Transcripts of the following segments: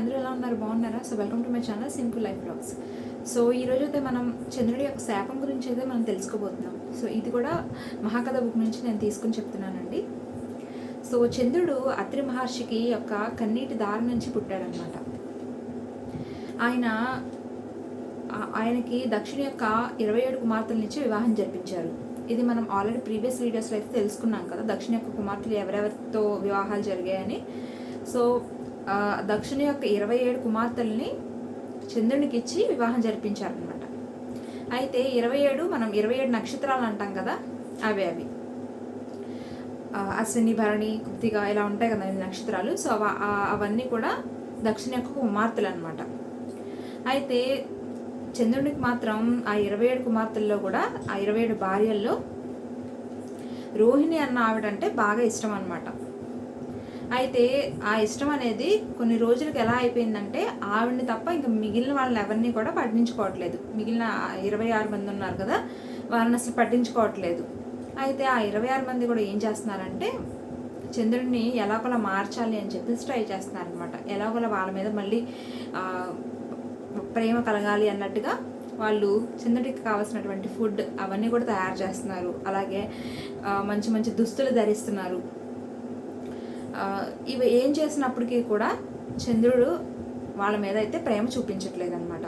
అందరూ ఎలా ఉన్నారు? బాగున్నారా? So welcome to my channel simple life blogs so ఈరోజు అయితే మనం చంద్రుడి యొక్క శాపం గురించి అయితే మనం తెలుసుకోబోతున్నాం. సో ఇది కూడా మహాకథ బుక్ నుంచి నేను తీసుకుని చెప్తున్నానండి. సో చంద్రుడు అత్రి మహర్షికి యొక్క కన్నీటి దారి నుంచి పుట్టాడనమాట ఆయన ఆయనకి దక్షిణ యొక్క ఇరవై ఏడు కుమార్తెల నుంచి వివాహం జరిపించారు. ఇది మనం ఆల్రెడీ ప్రీవియస్ వీడియోస్లో అయితే తెలుసుకున్నాం కదా దక్షిణ యొక్క కుమార్తెలు ఎవరెవరితో వివాహాలు జరిగాయని. సో దక్షిణ యొక్క ఇరవై ఏడు కుమార్తెల్ని చంద్రునికి ఇచ్చి వివాహం జరిపించారనమాట అయితే ఇరవై ఏడు మనం ఇరవై ఏడు నక్షత్రాలు అంటాం కదా అవే అవి. అశ్విని భరణి కృతిక ఇలా ఉంటాయి కదా నక్షత్రాలు. సో అవన్నీ కూడా దక్షిణ యొక్క కుమార్తెలు అనమాట అయితే చంద్రునికి మాత్రం ఆ ఇరవై ఏడు కుమార్తెల్లో కూడా ఆ ఇరవై ఏడు భార్యల్లో రోహిణి అన్న ఆవిడంటే బాగా ఇష్టం అనమాట అయితే ఆ ఇష్టం అనేది కొన్ని రోజులకు ఎలా అయిపోయిందంటే ఆవిడని తప్ప ఇంకా మిగిలిన వాళ్ళని ఎవరిని కూడా పట్టించుకోవట్లేదు. మిగిలిన ఇరవై ఆరు మంది ఉన్నారు కదా వాళ్ళని అసలు పట్టించుకోవట్లేదు. అయితే ఆ ఇరవై ఆరు మంది కూడా ఏం చేస్తున్నారంటే చంద్రుడిని ఎలాగోలా మార్చాలి అని చెప్పేసి ట్రై చేస్తున్నారనమాట ఎలాగోలా వాళ్ళ మీద మళ్ళీ ప్రేమ కలగాలి అన్నట్టుగా వాళ్ళు చంద్రుడికి కావాల్సినటువంటి ఫుడ్ అవన్నీ కూడా తయారు చేస్తున్నారు. అలాగే మంచి మంచి దుస్తులు ధరిస్తున్నారు. ఇవి ఏం చేసినప్పటికీ కూడా చంద్రుడు వాళ్ళ మీద అయితే ప్రేమ చూపించట్లేదు అనమాట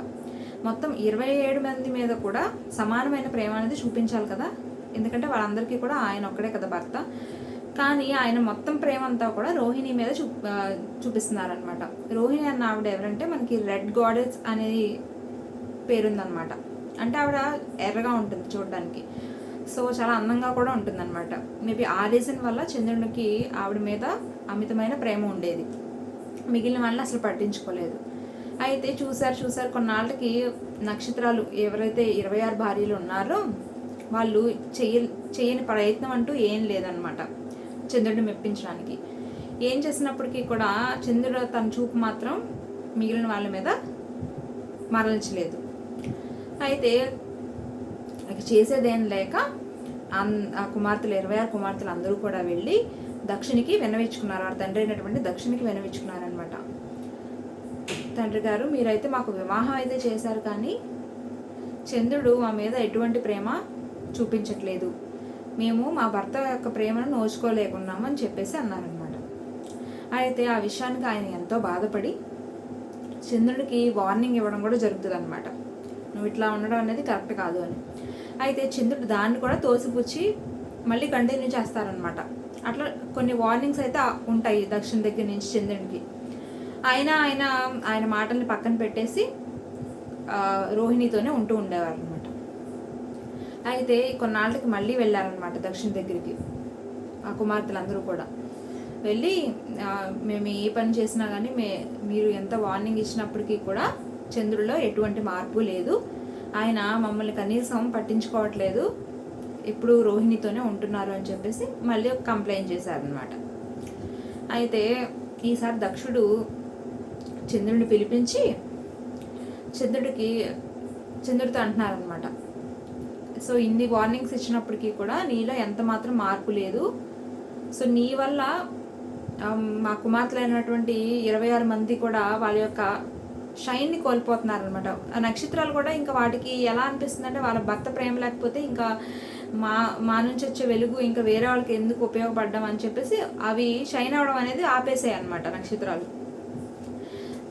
మొత్తం ఇరవై ఏడు మంది మీద కూడా సమానమైన ప్రేమ అనేది చూపించాలి కదా. ఎందుకంటే వాళ్ళందరికీ కూడా ఆయన ఒక్కడే కదా భర్త. కానీ ఆయన మొత్తం ప్రేమ అంతా కూడా రోహిణి మీద చూ చూపిస్తున్నారనమాట రోహిణి అన్న ఆవిడ ఎవరంటే మనకి రెడ్ గాడెస్ అనేది పేరుందనమాట అంటే ఆవిడ ఎర్రగా ఉంటుంది చూడడానికి. సో చాలా అందంగా కూడా ఉంటుందన్నమాట. మేబీ ఆ రీజన్ వల్ల చంద్రునికి ఆవిడ మీద అమితమైన ప్రేమ ఉండేది. మిగిలిన వాళ్ళని అసలు పట్టించుకోలేదు. అయితే చూసారు చూసారు కొన్నాళ్ళకి నక్షత్రాలు ఎవరైతే ఇరవై ఆరు భార్యలు ఉన్నారో వాళ్ళు చేయ చేయని ప్రయత్నం అంటూ ఏం లేదనమాట చంద్రుడిని మెప్పించడానికి. ఏం చేసినప్పటికీ కూడా చంద్రుడు తన చూపు మాత్రం మిగిలిన వాళ్ళ మీద మరల్చలేదు. అయితే ఇక చేసేదేం లేక అన్ ఆ కుమార్తెలు ఇరవై ఆరు కుమార్తెలు అందరూ కూడా వెళ్ళి దక్షిణికి వినవించుకున్నారు ఆ తండ్రి అయినటువంటి దక్షిణికి వినవించుకున్నారనమాట తండ్రి గారు మీరైతే మాకు వివాహం అయితే చేశారు కానీ చంద్రుడు మా మీద ఎటువంటి ప్రేమ చూపించట్లేదు. మేము మా భర్త యొక్క ప్రేమను నోచుకోలేకున్నాము అని చెప్పేసి అన్నారనమాట అయితే ఆ విషయానికి ఆయన ఎంతో బాధపడి చంద్రుడికి వార్నింగ్ ఇవ్వడం కూడా జరుగుతుంది అనమాట నువ్వు ఇట్లా ఉండడం అనేది కరెక్ట్ కాదు అని. అయితే చంద్రుడు దాన్ని కూడా తోసిపుచ్చి మళ్ళీ కంటిన్యూ చేస్తారనమాట అట్లా కొన్ని వార్నింగ్స్ అయితే ఉంటాయి దక్షిణ దగ్గర నుంచి చంద్రుడికి అయినా ఆయన ఆయన మాటల్ని పక్కన పెట్టేసి రోహిణితోనే ఉంటూ ఉండేవారు అనమాట అయితే కొన్నాళ్ళకి మళ్ళీ వెళ్ళారనమాట దక్షిణ దగ్గరికి ఆ కుమార్తెలందరూ కూడా. వెళ్ళి మేము ఏ పని చేసినా కానీ మే మీరు ఎంత వార్నింగ్ ఇచ్చినప్పటికీ కూడా చంద్రుడిలో ఎటువంటి మార్పు లేదు. ఆయన మమ్మల్ని కనీసం పట్టించుకోవట్లేదు. ఇప్పుడు రోహిణితోనే ఉంటున్నారు అని చెప్పేసి మళ్ళీ ఒక కంప్లైంట్ చేశారనమాట అయితే ఈసారి దక్షుడు చంద్రుడిని పిలిపించి చంద్రుడికి చంద్రుడితో అంటున్నారనమాట సో ఇన్ని వార్నింగ్స్ ఇచ్చినప్పటికీ కూడా నీలో ఎంత మాత్రం మార్పు లేదు. సో నీ వల్ల మా కుమార్తెలైనటువంటి ఇరవై ఆరు మంది కూడా వాళ్ళ యొక్క షైన్ని కోల్పోతున్నారు అనమాట ఆ నక్షత్రాలు కూడా ఇంకా వాటికి ఎలా అనిపిస్తుంది అంటే వాళ్ళ భర్త ప్రేమ లేకపోతే ఇంకా మా మా నుంచి వచ్చే వెలుగు ఇంకా వేరే వాళ్ళకి ఎందుకు ఉపయోగపడ్డం అని చెప్పేసి అవి షైన్ అవడం అనేది ఆపేసాయి అనమాట నక్షత్రాలు.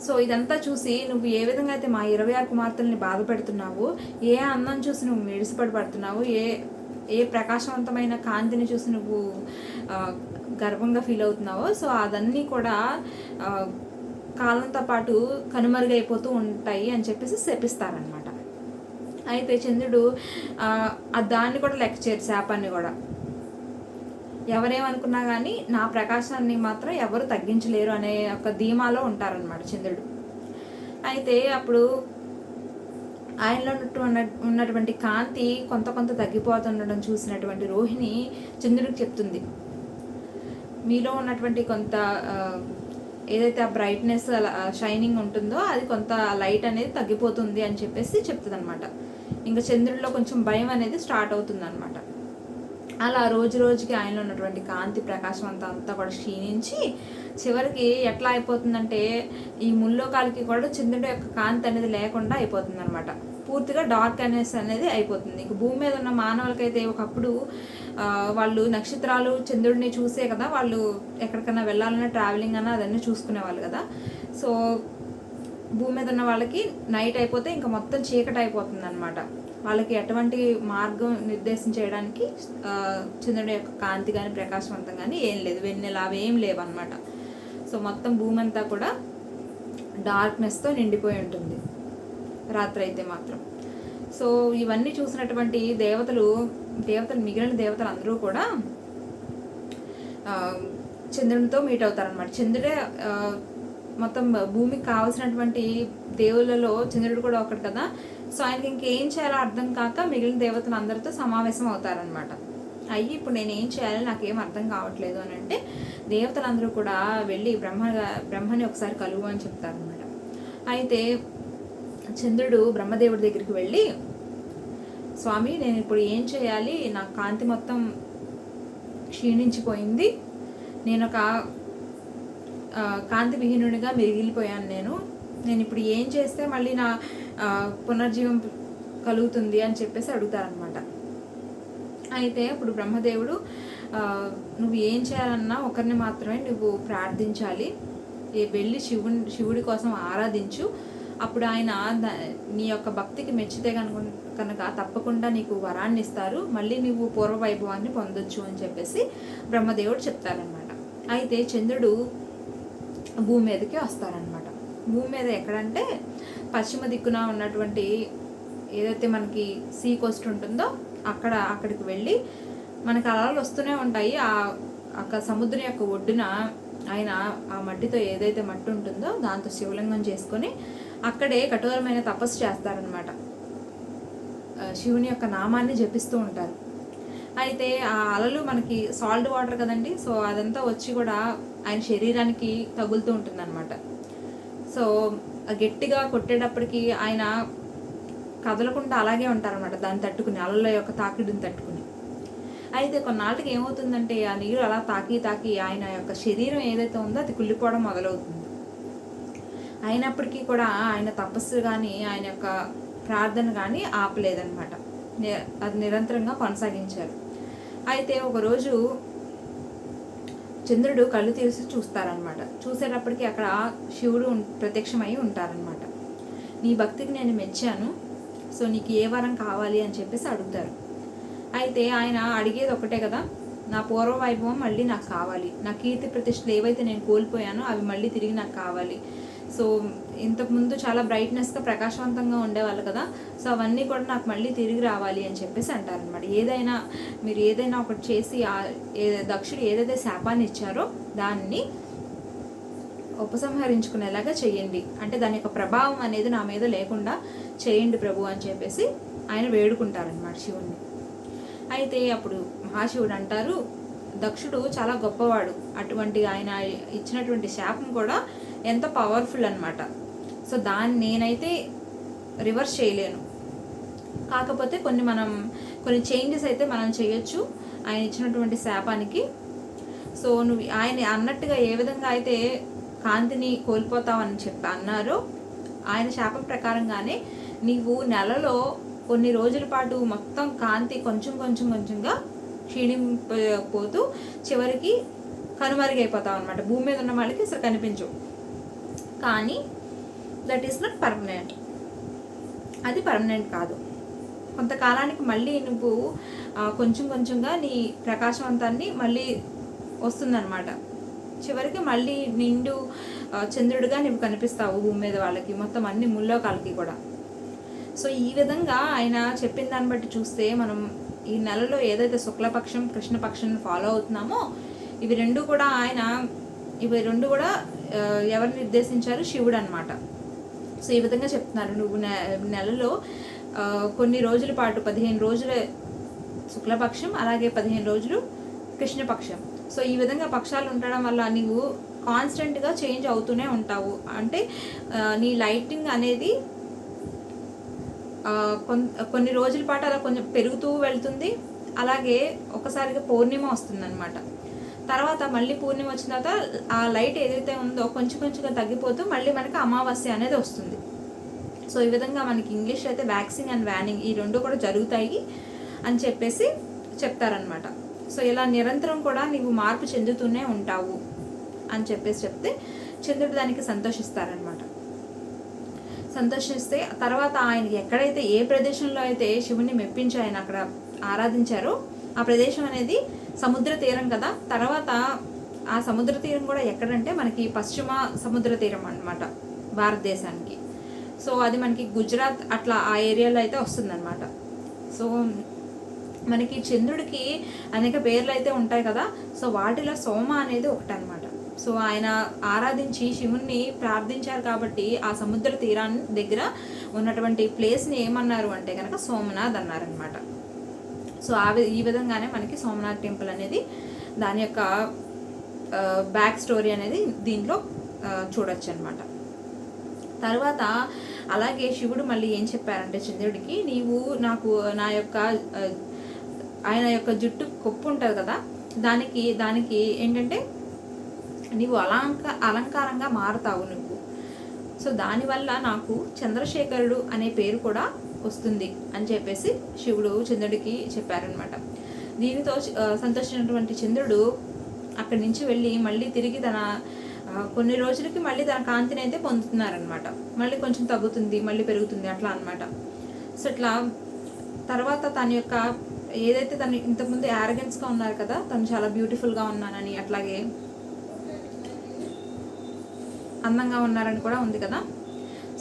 సో ఇదంతా చూసి నువ్వు ఏ విధంగా అయితే మా ఇరవై ఆరు కుమార్తెల్ని బాధ పెడుతున్నావు ఏ అందం చూసి నువ్వు మిడిసిపడి పడుతున్నావు ఏ ఏ ప్రకాశవంతమైన కాంతిని చూసి నువ్వు గర్వంగా ఫీల్ అవుతున్నావో సో అదన్నీ కూడా కాలంతో పాటు కనుమరుగైపోతూ ఉంటాయి అని చెప్పేసి శపిస్తారనమాట అయితే చంద్రుడు ఆ, దాన్ని కూడా లెక్క చేయరు శాపాన్ని కూడా. ఎవరేమనుకున్నా కానీ నా ప్రకాశాన్ని మాత్రం ఎవరు తగ్గించలేరు అనే ఒక ధీమాలో ఉంటారనమాట చంద్రుడు. అయితే అప్పుడు ఆయనలో ఉన్నటువంటి కాంతి కొంత కొంత తగ్గిపోతుండడం చూసినటువంటి రోహిణి చంద్రుడికి చెప్తుంది. మీలో ఉన్నటువంటి కొంత ఏదైతే ఆ బ్రైట్నెస్ షైనింగ్ ఉంటుందో అది కొంత లైట్ అనేది తగ్గిపోతుంది అని చెప్పేసి చెప్తుంది అనమాట ఇంకా చంద్రుడిలో కొంచెం భయం అనేది స్టార్ట్ అవుతుంది అనమాట అలా రోజు రోజుకి ఆయనలో ఉన్నటువంటి కాంతి ప్రకాశం అంతా అంతా కూడా క్షీణించి చివరికి ఎట్లా అయిపోతుందంటే ఈ ముల్లోకాలకి కూడా చంద్రుడి యొక్క కాంతి అనేది లేకుండా అయిపోతుంది అనమాట పూర్తిగా డార్క్ అనేసి అనేది అయిపోతుంది. ఇంక భూమి మీద ఉన్న మానవులకైతే ఒకప్పుడు వాళ్ళు నక్షత్రాలు చంద్రుడిని చూసే కదా వాళ్ళు ఎక్కడికైనా వెళ్ళాలన్నా ట్రావెలింగ్ అన్నా అదన్నీ చూసుకునేవాళ్ళు కదా. సో భూమి మీద ఉన్న వాళ్ళకి నైట్ అయిపోతే ఇంకా మొత్తం చీకటి అయిపోతుంది అనమాట వాళ్ళకి ఎటువంటి మార్గం నిర్దేశం చేయడానికి చంద్రుడి యొక్క కాంతి కానీ ప్రకాశవంతం కానీ ఏం లేదు. వెన్నెల అవి ఏం లేవు సో మొత్తం భూమి అంతా కూడా డార్క్నెస్తో నిండిపోయి ఉంటుంది. రాత్రి అయితే మాత్రం. సో ఇవన్నీ చూసినటువంటి దేవతలు దేవతలు మిగిలిన దేవతలు అందరూ కూడా చంద్రునితో మీట్ అవుతారనమాట చంద్రుడే మొత్తం భూమికి కావాల్సినటువంటి దేవుళ్ళలో చంద్రుడు కూడా ఒకటి కదా. సో ఆయనకి ఇంకేం చేయాలో అర్థం కాక మిగిలిన దేవతలు అందరితో సమావేశం అవుతారనమాట అయ్యి ఇప్పుడు నేను ఏం చేయాలో నాకేం అర్థం కావట్లేదు అని అంటే దేవతలందరూ కూడా వెళ్ళి బ్రహ్మ బ్రహ్మని ఒకసారి కలువు అని చెప్తారనమాట అయితే చంద్రుడు బ్రహ్మదేవుడి దగ్గరికి వెళ్ళి స్వామి నేను ఇప్పుడు ఏం చేయాలి? నా కాంతి మొత్తం క్షీణించిపోయింది. నేను ఒక కాంతివిహీనుడిగా కాంతి విహీనుడిగా మిగిలిపోయాను నేను. నేను ఇప్పుడు ఏం చేస్తే మళ్ళీ నా పునర్జీవం కలుగుతుంది అని చెప్పేసి అడుగుతారనమాట అయితే ఇప్పుడు బ్రహ్మదేవుడు నువ్వు ఏం చేయాలన్నా ఒకరిని మాత్రమే నువ్వు ప్రార్థించాలి. ఏ వెళ్ళి శివుని శివుడి కోసం ఆరాధించు. అప్పుడు ఆయన నీ యొక్క భక్తికి మెచ్చితే కనుక కనుక తప్పకుండా నీకు వరాన్ని ఇస్తారు. మళ్ళీ నువ్వు పూర్వ వైభవాన్ని పొందొచ్చు అని చెప్పేసి బ్రహ్మదేవుడు చెప్తారనమాట అయితే చంద్రుడు భూమి మీదకి వస్తారనమాట భూమి మీద ఎక్కడంటే పశ్చిమ దిక్కున ఉన్నటువంటి ఏదైతే మనకి సీ కోస్ట్ ఉంటుందో అక్కడ అక్కడికి వెళ్ళి మనకి అలలు వస్తూనే ఉంటాయి. ఆ అక్కడ సముద్రం యొక్క ఒడ్డున ఆయన ఆ మట్టితో ఏదైతే మట్టి ఉంటుందో దాంతో శివలింగం చేసుకొని అక్కడే కఠోరమైన తపస్సు చేస్తారనమాట శివుని యొక్క నామాన్ని జపిస్తూ ఉంటారు. అయితే ఆ అలలు మనకి సాల్ట్ వాటర్ కదండి సో అదంతా వచ్చి కూడా ఆయన శరీరానికి తగులుతూ ఉంటుందన్నమాట. సో గట్టిగా కొట్టేటప్పటికి ఆయన కదలకుండా అలాగే ఉంటారన్నమాట దాన్ని తట్టుకుని అలల యొక్క తాకిడిని తట్టుకుని. అయితే కొన్నాళ్ళకి ఏమవుతుందంటే ఆ నీరు అలా తాకి తాకి ఆయన యొక్క శరీరం ఏదైతే ఉందో అది కుళ్ళిపోవడం మొదలవుతుంది. అయినప్పటికీ కూడా ఆయన తపస్సు కానీ ఆయన యొక్క ప్రార్థన కానీ ఆపలేదనమాట ని- అది నిరంతరంగా కొనసాగించారు. అయితే ఒకరోజు చంద్రుడు కళ్ళు తీసి చూస్తారనమాట చూసేటప్పటికి అక్కడ శివుడు ఉం- ప్రత్యక్షమై ఉంటారనమాట నీ భక్తికి నేను మెచ్చాను సో నీకు ఏ వరం కావాలి అని చెప్పేసి అడుగుతారు. అయితే ఆయన అడిగేది ఒకటే కదా నా పూర్వ వైభవం మళ్ళీ నాకు కావాలి. నా కీర్తి ప్రతిష్టలు ఏవైతే నేను కోల్పోయానో అవి మళ్ళీ తిరిగి నాకు కావాలి. సో ఇంతకుముందు చాలా బ్రైట్నెస్గా ప్రకాశవంతంగా ఉండేవాళ్ళు కదా. సో అవన్నీ కూడా నాకు మళ్ళీ తిరిగి రావాలి అని చెప్పేసి అంటారనమాట ఏదైనా మీరు ఏదైనా ఒకటి చేసి ఏ- దక్షుడు ఏదైతే శాపాన్ని ఇచ్చారో దాన్ని ఉపసంహరించుకునేలాగా చేయండి. అంటే దాని యొక్క ప్రభావం అనేది నా మీద లేకుండా చేయండి ప్రభు అని చెప్పేసి ఆయన వేడుకుంటారనమాట శివుణ్ణి. అయితే అప్పుడు మహాశివుడు అంటారు దక్షుడు చాలా గొప్పవాడు. అటువంటి ఆయన ఇచ్చినటువంటి శాపం కూడా ఎంత పవర్ఫుల్ అన్నమాట. సో దాన్ని నేనైతే రివర్స్ చేయలేను. కాకపోతే కొన్ని మనం కొన్ని చేంజెస్ అయితే మనం చేయొచ్చు. ఆయన ఇచ్చినటువంటి శాపానికి. సో నువ్వు ఆయన అన్నట్టుగా ఏ విధంగా అయితే కాంతిని కోల్పోతావని చెప్పి అన్నారో ఆయన శాపం ప్రకారంగానే నీవు నెలలో కొన్ని రోజుల పాటు మొత్తం కాంతి కొంచెం కొంచెం కొంచెంగా క్షీణింపోతూ చివరికి కనుమరుగైపోతావు అనమాట భూమి మీద ఉన్న వాళ్ళకి అసలు కనిపించవు. కానీ దట్ ఈస్ నాట్ పర్మనెంట్ అది పర్మనెంట్ కాదు. కొంతకాలానికి మళ్ళీ నువ్వు కొంచెం కొంచెంగా నీ ప్రకాశవంతాన్ని మళ్ళీ వస్తుందన్నమాట. చివరికి మళ్ళీ నిండు చంద్రుడిగా నువ్వు కనిపిస్తావు భూమి మీద వాళ్ళకి మొత్తం అన్ని ముల్లోకాలకి కూడా. సో ఈ విధంగా ఆయన చెప్పిన దాన్ని బట్టి చూస్తే మనం ఈ నెలలో ఏదైతే శుక్లపక్షం కృష్ణపక్షం ఫాలో అవుతున్నామో ఇవి రెండు కూడా ఆయన ఇవి రెండు కూడా ఎవరు నిర్దేశించారు? శివుడు అనమాట సో ఈ విధంగా చెప్తున్నారు. నువ్వు నె- నెలలో కొన్ని రోజుల పాటు పదిహేను రోజుల శుక్లపక్షం అలాగే పదిహేను రోజులు కృష్ణపక్షం. సో ఈ విధంగా పక్షాలు ఉండడం వల్ల నీవు కాన్స్టెంట్గా చేంజ్ అవుతూనే ఉంటావు. అంటే నీ లైటింగ్ అనేది కొన్ని రోజుల పాటు అలా కొంచెం పెరుగుతూ వెళ్తుంది. అలాగే ఒకసారిగా పౌర్ణిమ వస్తుందన్నమాట. తర్వాత మళ్ళీ పూర్ణిమ వచ్చిన తర్వాత ఆ లైట్ ఏదైతే ఉందో కొంచెం కొంచెంగా తగ్గిపోతూ మళ్ళీ మనకి అమావాస్య అనేది వస్తుంది. సో ఈ విధంగా మనకి ఇంగ్లీష్ అయితే వ్యాక్సింగ్ అండ్ వ్యానింగ్ ఈ రెండు కూడా జరుగుతాయి అని చెప్పేసి చెప్తారనమాట సో ఇలా నిరంతరం కూడా నీవు మార్పు చెందుతూనే ఉంటావు అని చెప్పేసి చెప్తే చంద్రుడు దానికి సంతోషిస్తారనమాట సంతోషిస్తే తర్వాత ఆయన ఎక్కడైతే ఏ ప్రదేశంలో అయితే శివుని మెప్పించి ఆయన అక్కడ ఆరాధించారో ఆ ప్రదేశం అనేది సముద్ర తీరం కదా. తర్వాత ఆ సముద్ర తీరం కూడా ఎక్కడంటే మనకి పశ్చిమ సముద్ర తీరం అనమాట భారతదేశానికి. సో అది మనకి గుజరాత్ అట్లా ఆ ఏరియాలో అయితే వస్తుందన్నమాట. సో మనకి చంద్రుడికి అనేక పేర్లు అయితే ఉంటాయి కదా. సో వాటిలో సోమ అనేది ఒకటి అనమాట సో ఆయన ఆరాధించి శివుణ్ణి ప్రార్థించారు కాబట్టి ఆ సముద్ర తీరాన్ని దగ్గర ఉన్నటువంటి ప్లేస్ని ఏమన్నారు అంటే కనుక సోమనాథ్ అన్నారనమాట సో ఆ వి- ఈ విధంగానే మనకి సోమనాథ్ టెంపుల్ అనేది దాని యొక్క బ్యాక్ స్టోరీ అనేది దీంట్లో చూడొచ్చు అనమాట తర్వాత అలాగే శివుడు మళ్ళీ ఏం చెప్పారంటే చంద్రుడికి నీవు నాకు నా యొక్క ఆయన యొక్క జుట్టు కొప్పు ఉంటుంది కదా దానికి దానికి ఏంటంటే నీవు అలంక అలంకారంగా మారుతావు నువ్వు. సో దానివల్ల నాకు చంద్రశేఖరుడు అనే పేరు కూడా వస్తుంది అని చెప్పేసి శివుడు చంద్రుడికి చెప్పారనమాట దీనితో సంతోషించినటువంటి చంద్రుడు అక్కడి నుంచి వెళ్ళి మళ్ళీ తిరిగి తన కొన్ని రోజులకి మళ్ళీ తన కాంతిని అయితే పొందుతున్నారనమాట మళ్ళీ కొంచెం తగ్గుతుంది మళ్ళీ పెరుగుతుంది అట్లా అన్నమాట. సో ఇట్లా తర్వాత తన యొక్క ఏదైతే తను ఇంతకుముందు యారగెన్స్గా ఉన్నారు కదా తను చాలా బ్యూటిఫుల్గా ఉన్నానని అట్లాగే అందంగా ఉన్నారని కూడా ఉంది కదా.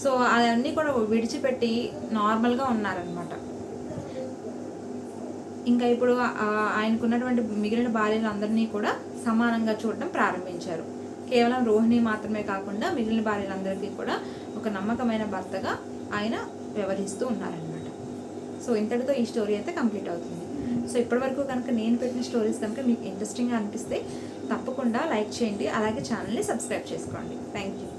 సో అవన్నీ కూడా విడిచిపెట్టి నార్మల్గా ఉన్నారనమాట ఇంకా ఇప్పుడు ఆయనకు ఆయనకున్నటువంటి మిగిలిన భార్యలందరినీ కూడా సమానంగా చూడటం ప్రారంభించారు. కేవలం రోహిణి మాత్రమే కాకుండా మిగిలిన భార్యలందరికీ కూడా ఒక నమ్మకమైన భర్తగా ఆయన వ్యవహరిస్తూ ఉన్నారనమాట సో ఇంతటితో ఈ స్టోరీ అయితే కంప్లీట్ అవుతుంది. సో ఇప్పటివరకు కనుక నేను పెట్టిన స్టోరీస్ కనుక మీకు ఇంట్రెస్టింగ్గా అనిపిస్తే తప్పకుండా లైక్ చేయండి. అలాగే ఛానల్ని సబ్స్క్రైబ్ చేసుకోండి. Thank you.